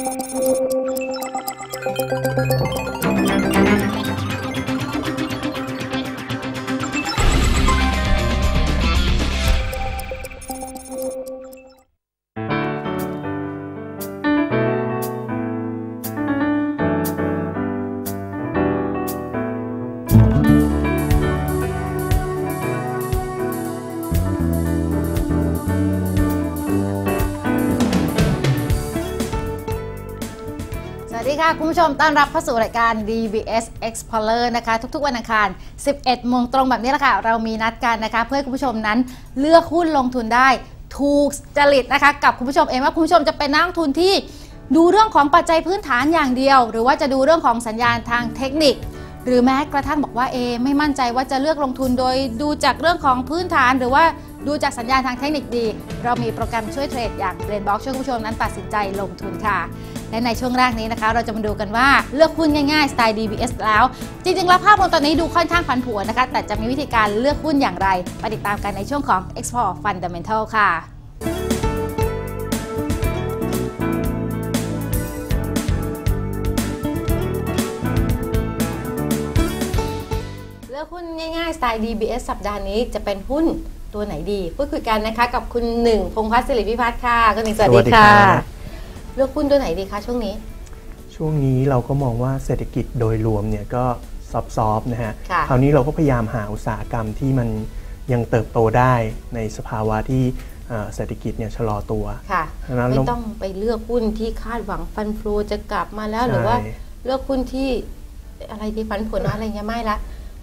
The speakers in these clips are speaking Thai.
ส ค่ะ คุณผู้ชมต้อนรับเข้าสู่รายการ DBS Explorer นะคะ ทุกๆ วันอังคาร 11โมงตรงแบบนี้แหละค่ะ เรามีนัดกันนะคะ เพื่อให้คุณผู้ชมนั้นเลือกหุ้นลงทุนได้ถูกจริตนะคะ กับคุณผู้ชมเองว่าคุณผู้ชมจะเป็นนักลงทุนที่ดูเรื่องของปัจจัยพื้นฐานอย่างเดียว หรือว่าจะดูเรื่องของสัญญาณทางเทคนิค หรือแม้กระทั่งบอกว่าเอไม่มั่นใจว่าจะเลือกลงทุนโดยดูจากเรื่องของพื้นฐานหรือว่าดูจากสัญญาณทางเทคนิคดี เรามีโปรแกรมช่วยเทรดอย่างเบรนบ็อกช่วยคุณผู้ชมนั้นตัดสินใจลงทุนค่ะ และในช่วงแรกนี้นะคะ เราจะมาดูกันว่าเลือกหุ้นง่ายๆสไตล์ DBS แล้ว จริงๆแล้วภาพรวมตอนนี้ดูค่อนข้างผันผวนนะคะ แต่จะมีวิธีการเลือกหุ้นอย่างไรไปติดตามกันในช่วงของ Export Fundamental ค่ะเลือกหุ้นง่ายๆสไตล์ DBS สัปดาห์นี้จะเป็นหุ้นตัวไหนดี พูดคุยกันนะคะกับคุณหนึ่งพงพัฒน์สิริพิพัฒน์ค่ะ คุณหนึ่งสวัสดีค่ะ เลือกหุ้นตัวไหนดีคะช่วงนี้ ช่วงนี้เราก็มองว่าเศรษฐกิจโดยรวมเนี่ยก็ซอฟๆนะฮะค่ะ คราวนี้เราก็พยายามหาอุตสาหกรรมที่มันยังเติบโตได้ในสภาวะที่เอ่อเศรษฐกิจเนี่ยชะลอตัว ค่ะดังนั้นไม่เราต้องไปเลือกหุ้นที่คาดหวังฟันฟลูจะกลับมาแล้ว ใช่หรือว่าเลือกหุ้นที่อะไรที่ฟันผลอะไรเงี้ยไม่ละ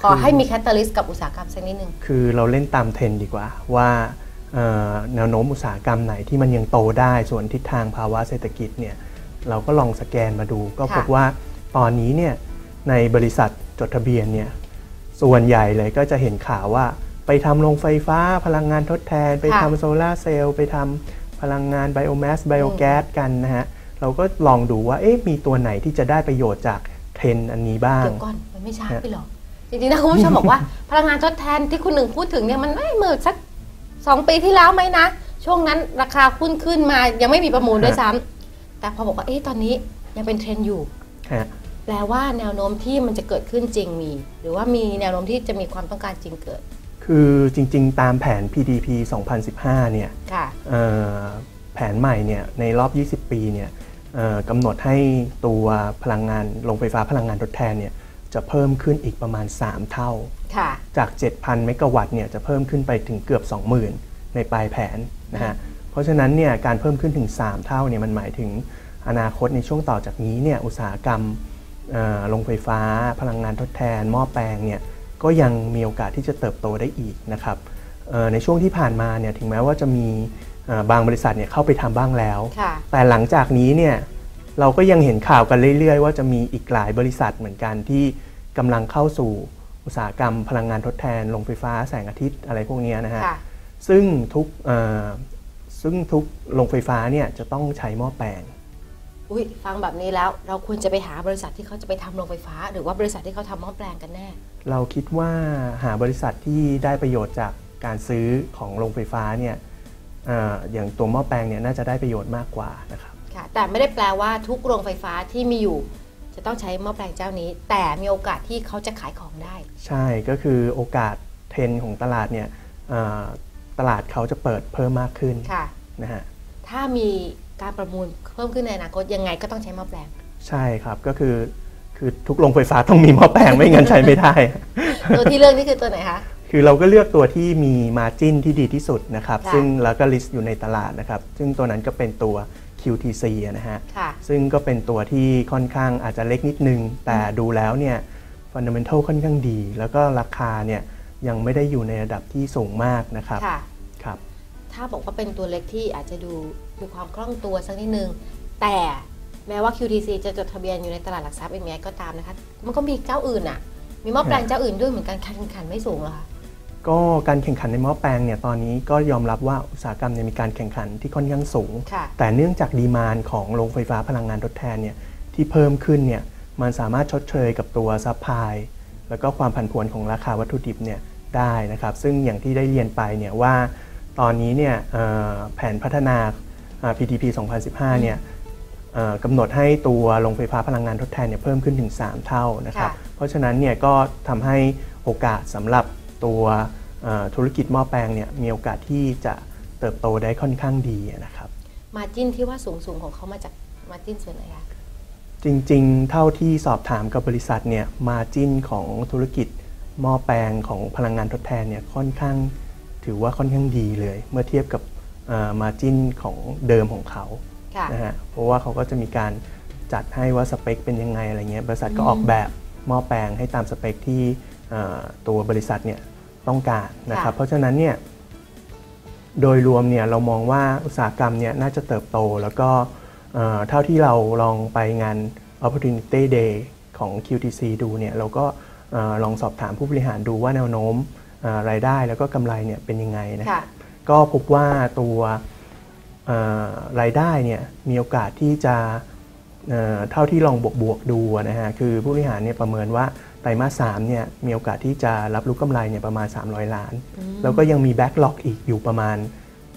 ขอให้มีแคตตาลิสต์กับอุตสาหกรรมสักนิดหนึ่งคือเราเล่นตามเทรนด์ดีกว่าว่าเอ่อ แนวโน้มอุตสาหกรรมไหนที่มันยังโตได้ส่วนทิศทางภาวะเศรษฐกิจเนี่ยเราก็ลองสแกนมาดู ก็พบว่าตอนนี้เนี่ยในบริษัทจดทะเบียนเนี่ยส่วนใหญ่เลยก็จะเห็นข่าวว่าไปทำโรงไฟฟ้าพลังงานทดแทน ไปทำโซลาร์เซลล์ไปทำพลังงานไบโอแมสไบโอแก๊สกันนะฮะ เราก็ลองดูว่าเอ๊ะมีตัวไหนที่จะได้ประโยชน์จากเทรนด์อันนี้บ้าง เดี๋ยวก่อน มันไม่ช้าไปหรอจริงๆนะคุณผู้ชมบอกว่าพลังงานทดแทนที่คุณหนึ่งพูดถึงเนี่ยมันไม่เหมือนสัก สองปีที่แล้วไหมนะ ช่วงนั้นราคาหุ้นขึ้นมายังไม่มีประมูลด้วยซ้ำแต่พอบอกว่าเอ๊ะตอนนี้ยังเป็นเทรนด์อยู่ ฮะ แปลว่าแนวโน้มที่มันจะเกิดขึ้นจริงมี หรือว่ามีแนวโน้มที่จะมีความต้องการจริงเกิดคือจริง ๆ ตามแผน PDP 2015 เนี่ยค่ะ เอ่อแผนใหม่เนี่ย ในรอบ 20 ปี เนี่ยเอ่อกำหนดให้ตัวพลังงานโรงไฟฟ้าพลังงานทดแทน เนี่ย จะเพิ่มขึ้นอีกประมาณ 3 เท่าค่ะจาก 7,000 เมกะวัตต์เนี่ยจะเพิ่มขึ้นไปถึงเกือบ 20,000 ในปลายแผนนะฮะ เพราะฉะนั้นเนี่ยการเพิ่มขึ้นถึง 3 เท่าเนี่ยมันหมายถึงอนาคตในช่วงต่อจากนี้เนี่ยอุตสาหกรรมเอ่อโรงไฟฟ้า พลังงานทดแทน หม้อแปลงเนี่ยก็ยังมีโอกาสที่จะเติบโตได้อีกนะครับเอ่อในช่วงที่ผ่านมาเนี่ยถึงแม้ว่าจะมีเอ่อบางบริษัทเนี่ยเข้าไปทำบ้างแล้วค่ะแต่หลังจากนี้เนี่ย เราก็ยังเห็นข่าวกันเรื่อย ๆ ว่าจะมีอีกหลายบริษัทเหมือนกันที่กำลังเข้าสู่อุตสาหกรรมพลังงานทดแทนโรงไฟฟ้าแสงอาทิตย์อะไรพวกเนี้ยนะฮะค่ะซึ่งทุกเอ่อซึ่งทุกโรงไฟฟ้าเนี่ยจะต้องใช้หม้อแปลง อุ้ยฟังแบบนี้แล้วเราควรจะไปหาบริษัทที่เขาจะไปทำโรงไฟฟ้า หรือว่าบริษัทที่เขาทำหม้อแปลงกันแน่ เราคิดว่าหาบริษัทที่ได้ประโยชน์จากการซื้อของโรงไฟฟ้าเนี่ยเอ่ออย่างตัวหม้อแปลงเนี่ยน่าจะได้ประโยชน์มากกว่านะครับค่ะ แต่ไม่ได้แปลว่าทุกโรงไฟฟ้าที่มีอยู่ จะต้องใช้หม้อแปลงเจ้านี้ แต่มีโอกาสที่เขาจะขายของได้ ใช่ก็คือโอกาสเทรนด์ของตลาดเนี่ยเอ่อตลาดเขาจะเปิดเพิ่มมากขึ้นค่ะนะฮะถ้ามีการประมูลเพิ่มขึ้นในอนาคตยังไงก็ต้องใช้หม้อแปลง ใช่ครับก็คือคือทุกโรงไฟฟ้าต้องมีหม้อแปลงไม่งั้นใช้ไม่ได้ ตัวที่เลือกนี่คือตัวไหนคะคือเราก็เลือกตัวที่มีมาจิ้นที่ดีที่สุดนะครับค่ะซึ่งแล้วก็ลิสต์อยู่ในตลาดนะครับ ซึ่งตัวนั้นก็เป็นตัว QTC อะนะฮะค่ะซึ่งก็เป็นตัวที่ค่อนข้างอาจจะเล็กนิดนึง แต่ดูแล้วเนี่ยฟันเดเมนทัลค่อนข้างดี แล้วก็ราคาเนี่ยยังไม่ได้อยู่ในระดับที่สูงมากนะครับค่ะครับ ถ้าบอกว่าเป็นตัวเล็กที่อาจจะดูมีความคล่องตัวสักนิดนึง แต่แม้ว่า QTC จะจดทะเบียนอยู่ในตลาดหลักทรัพย์เอ็มก็ตามนะคะ มันก็มีเจ้าอื่นอะ มีหม้อแปลงเจ้าอื่นด้วยเหมือนกันการแข่งขันไม่สูงเหรอคะ ก็การแข่งขันในหม้อแปลงเนี่ยตอนนี้ก็ยอมรับว่าอุตสาหกรรมเนี่ยมีการแข่งขันที่ค่อนข้างสูงค่ะแต่เนื่องจากดีมานของโรงไฟฟ้าพลังงานทดแทนเนี่ยที่เพิ่มขึ้นเนี่ยมันสามารถชดเชยกับตัวซัพพลายแล้วก็ความผันผวนของราคาวัตถุดิบเนี่ยได้นะครับ ซึ่งอย่างที่ได้เรียนไปเนี่ยว่าตอนนี้เนี่ยเอ่อแผนพัฒนาอ่า PTP 2015 เนี่ยเอ่อกำหนดให้ตัวโรงไฟฟ้าพลังงานทดแทนเนี่ยเพิ่มขึ้นถึง 3 เท่านะครับค่ะเพราะฉะนั้นเนี่ยก็ทำให้โอกาสสำหรับ ตัวเอ่อธุรกิจหม้อแปลงเนี่ยมีโอกาสที่จะเติบโตได้ค่อนข้างดีนะครับ มาจิ้นที่ว่าสูงสูงๆของเขามาจากมาจิ้นส่วนไหนคะจริงๆ เท่าที่สอบถามกับบริษัทเนี่ยมาจิ้นของธุรกิจหม้อแปลงของพลังงานทดแทนเนี่ยค่อนข้างถือว่าค่อนข้างดีเลย เมื่อเทียบกับมาจิ้นของเดิมของเขาค่ะนะฮะเพราะว่าเขาก็จะมีการจัดให้ว่าสเปคเป็นยังไงอะไรเงี้ยบริษัทก็ออกแบบหม้อแปลงให้ตามสเปคที่เอ่อ ตัวบริษัทเนี่ยต้องการนะครับค่ะเพราะฉะนั้นเนี่ยโดยรวมเนี่ยเรามองว่าอุตสาหกรรมเนี่ยน่าจะเติบโต แล้วก็เอ่อเท่าที่เราลองไปงาน Opportunity Day ของ QTC ดูเนี่ยเราก็เอ่อลองสอบถามผู้บริหารดูว่าแนวโน้มเอ่อรายได้แล้วก็กำไรเนี่ยเป็นยังไงนะค่ะก็พบว่าตัวเอ่อรายได้เนี่ยมีโอกาสที่จะเอ่อเท่าที่ลองบวกบวกๆดูนะฮะคือผู้บริหารเนี่ยประเมินว่า ไตรมาสสามเนี่ยมีโอกาสที่จะรับรู้กำไรเนี่ยประมาณ 300 ล้าน แล้วก็ยังมีแบ็กหลอกอีกอยู่ประมาณ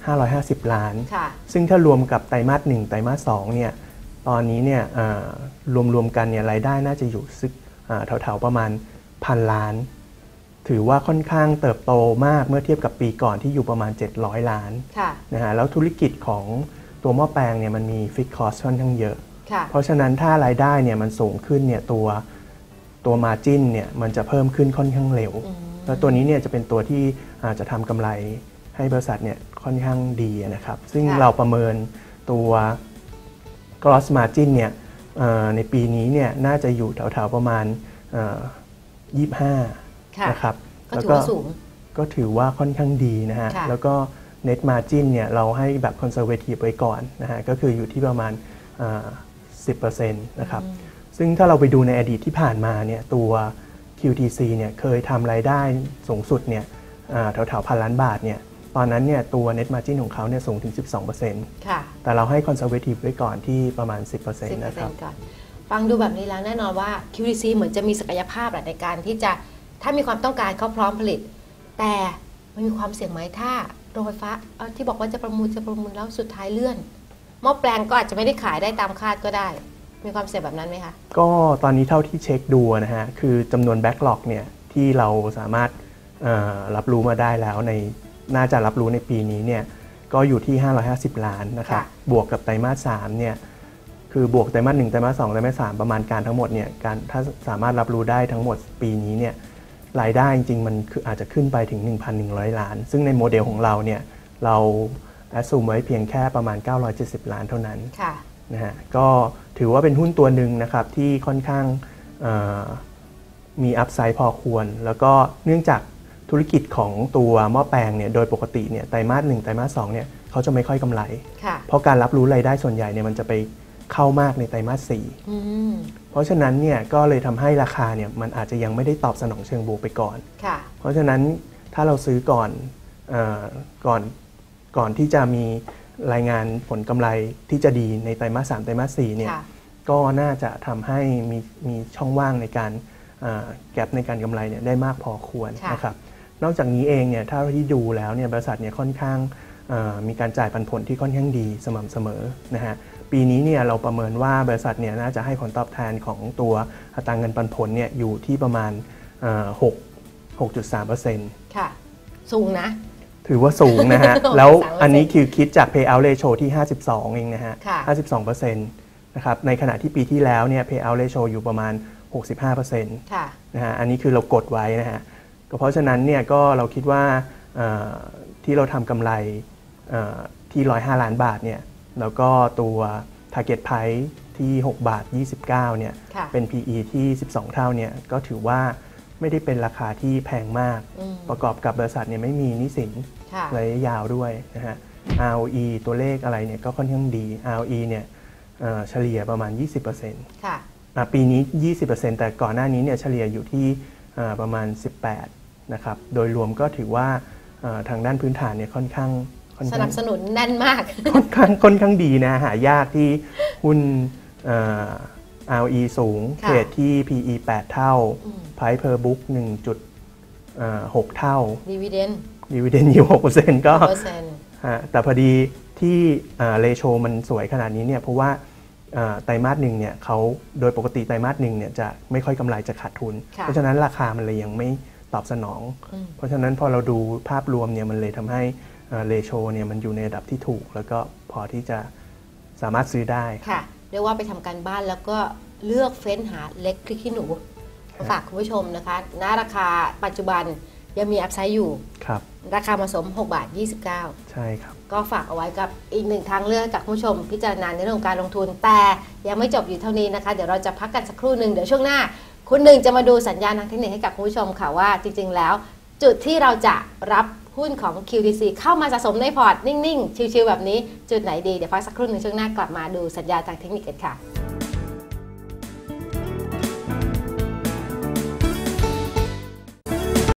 550 ล้านค่ะซึ่งถ้ารวมกับไตรมาสหนึ่งไตรมาสสองเนี่ยตอนนี้เนี่ยเอ่อรวมๆกันเนี่ยรายได้น่าจะอยู่ซึกเอ่อแถวๆประมาณพันล้าน ถือว่าค่อนข้างเติบโตมากเมื่อเทียบกับปีก่อนที่อยู่ประมาณ 700 ล้านค่ะนะฮะแล้วธุรกิจของตัวหม้อแปลงเนี่ยมันมีฟิกคอสค่อนข้างเยอะค่ะเพราะฉะนั้นถ้ารายได้เนี่ยมันสูงขึ้นเนี่ยตัว ตัวมาจินเนี่ยมันจะเพิ่มขึ้นค่อนข้างเร็ว แล้วตัวนี้เนี่ยจะเป็นตัวที่อาจจะทำกำไรให้บริษัทเนี่ยค่อนข้างดีนะครับ ซึ่งค่ะเราประเมินตัว gross margin เนี่ยเอ่อในปีนี้เนี่ยน่าจะอยู่แถวๆประมาณเอ่อค่ะ25 นะครับก็แล้วถือว่าสูงก็ถือว่าค่อนข้างดีนะฮะค่ะแล้วก็ net margin เนี่ยเราให้แบบ conservative ไว้ก่อนนะฮะ ก็คืออยู่ที่ประมาณเอ่อ10%นะครับ ซึ่งถ้าเราไปดูในอดีตที่ผ่านมาเนี่ยตัว QTC เนี่ยเคยทำรายได้สูงสุดเนี่ยเอ่อแถวๆพันล้านบาทเนี่ยตอนนั้นเนี่ยตัว net margin ของเขาเนี่ยสูงถึง 12%ค่ะแต่เราให้ conservative ไว้ก่อนที่ประมาณ 10%สิบเปอร์นะคเซ็รันบต์ก่อนฟังดูแบบนี้แล้วแน่นอนว่า QDC เหมือนจะมีศักยภาพแหละในการที่จะถ้ามีความต้องการเขาพร้อมผลิต แต่มันมีความเสี่ยงไหมถ้าโรงไฟฟ้าเอ่อที่บอกว่าจะประมูลจะประมูลแล้วสุดท้ายเลื่อนหม้อแปลงก็อาจจะไม่ได้ขายได้ตามคาดก็ได้ มีความเสี่ยงแบบนั้นไหมคะ ก็ตอนนี้เท่าที่เช็คดูนะฮะ คือจำนวน backlog เนี่ยที่เราสามารถเอ่อรับรู้มาได้แล้วในน่าจะรับรู้ในปีนี้เนี่ยก็อยู่ที่ 550 ล้านนะครับค่ะบวกกับไตรมาส3เนี่ยคือบวกไตรมาส1ไตรมาส2ไตรมาส3ประมาณการทั้งหมดเนี่ยการถ้าสามารถรับรู้ได้ทั้งหมดปีนี้เนี่ยรายได้จริงๆมันคืออาจจะขึ้นไปถึง 1,100 ล้าน ซึ่งในโมเดลของเราเนี่ยเราแอสซูมไว้เพียงแค่ประมาณ 970 ล้านเท่านั้นค่ะ นะฮะก็ถือว่าเป็นหุ้นตัวหนึ่งนะครับที่ค่อนข้างเอ่อมีอัพไซด์พอควร แล้วก็เนื่องจากธุรกิจของตัวหม้อแปลงเนี่ยโดยปกติเนี่ยไตรมาสหนึ่งไตรมาสสองเนี่ยเขาจะไม่ค่อยกำไรค่ะเพราะการรับรู้รายได้ส่วนใหญ่เนี่ยมันจะไปเข้ามากในไตรมาสสี่อืมเพราะฉะนั้นเนี่ยก็เลยทำให้ราคาเนี่ยมันอาจจะยังไม่ได้ตอบสนองเชิงบวกไปก่อนค่ะเพราะฉะนั้นถ้าเราซื้อก่อนเออก่อนก่อนที่จะมี รายงานผลกำไรที่จะดีในไตรมาสสามไตรมาสสี่เนี่ยค่ะก็น่าจะทำให้มีมีช่องว่างในการแกลบในการกำไรเนี่ยได้มากพอควรค่ะนะครับนอกจากนี้เองเนี่ยถ้าที่ดูแล้วเนี่ยบริษัทเนี่ยค่อนข้างเอ่อมีการจ่ายปันผลที่ค่อนข้างดีสม่ำเสมอนะฮะปีนี้เนี่ยเราประเมินว่าบริษัทเนี่ยน่าจะให้ผลตอบแทนของตัวอัตราเงินปันผลเนี่ยอยู่ที่ประมาณเอ่อ6 6.3%ค่ะสูงนะ ถือว่าสูงนะฮะ6.3%แล้วอันนี้คือคิดจาก payout ratio ที่ 52 เองนะฮะค่ะ52%นะครับ ในขณะที่ปีที่แล้วเนี่ย payout ratio อยู่ประมาณ 65%นค่ะะฮะ อันนี้คือเรากดไว้นะฮะ ก็เพราะฉะนั้นเนี่ยก็เราคิดว่าเอ่อที่เราทำกำไรเอ่อที่ 105 ล้านบาทเนี่ย แล้วก็ตัว target price ที่ 6 บาท 29 เนี่ยค่ะเป็น PE ที่ 12 เท่าเนี่ย ก็ถือว่าไม่ได้เป็นราคาที่แพงมากอืมประกอบกับบริษัทเนี่ยไม่มีหนี้สินค่ะ ระยะยาวด้วยนะฮะ ROE ตัวเลขอะไรเนี่ยก็ค่อนข้างดี ROE เนี่ยเอ่อเฉลี่ยประมาณ 20%ค่ะอะปีนี้ 20%แต่ก่อนหน้านี้เนี่ยเฉลี่ยอยู่ที่เอ่อประมาณ 18 นะครับ โดยรวมก็ถือว่าเอ่อทางด้านพื้นฐานเนี่ยค่อนข้างค่อนสข้านังบสนุนแน่นมาก ค่อนข้างค่อนข้างดีนะ หายากที่หุ้นเอ่อ ROE สูงค่ะเทรดที่ PE 8 เท่าอืม Price per book 1.6 เท่า ดีเวเดน Dividend yield 6%ก็เปอร์เซ็นต์ฮะแต่พอดีที่เรโชมันสวยขนาดนี้เนี่ยเพราะว่าเอ่อไตรมาสหนึ่งเนี่ยเขาโดยปกติไตรมาสหนึ่งเนี่ยจะไม่ค่อยกำไรจะขาดทุนค่ะเพราะฉะนั้นราคามันเลยยังไม่ตอบสนองอืมเพราะฉะนั้นพอเราดูภาพรวมเนี่ยมันเลยทำให้เลโชเนี่ยมันอยู่ในระดับที่ถูก แล้วก็พอที่จะสามารถซื้อได้ค่ะเรียกว่าไปทำการบ้านแล้วก็เลือกเฟ้นหาเล็กพริกขี้หนูมาฝากคุณผู้ชมนะคะณราคาปัจจุบัน ยังมีอัพไซด์อยู่ ครับ ราคาเหมาะสม 6 บาท 29 ใช่ครับ ก็ฝากเอาไว้กับอีกหนึ่งทางเลือกให้กับคุณผู้ชมพิจารณาในเรื่องของการลงทุน แต่ยังไม่จบอยู่เท่านี้นะคะ เดี๋ยวเราจะพักกันสักครู่หนึ่งเดี๋ยวช่วงหน้า คุณหนึ่งจะมาดูสัญญาณทางเทคนิคให้กับคุณผู้ชมค่ะว่าจริง ๆ แล้ว จุดที่เราจะรับหุ้นของ QTC เข้ามาสะสมในพอร์ตนิ่ง ๆ ชิวๆแบบนี้ จุดไหนดี เดี๋ยวพักสักครู่หนึ่งช่วงหน้ากลับมาดูสัญญาณทางเทคนิคกันค่ะ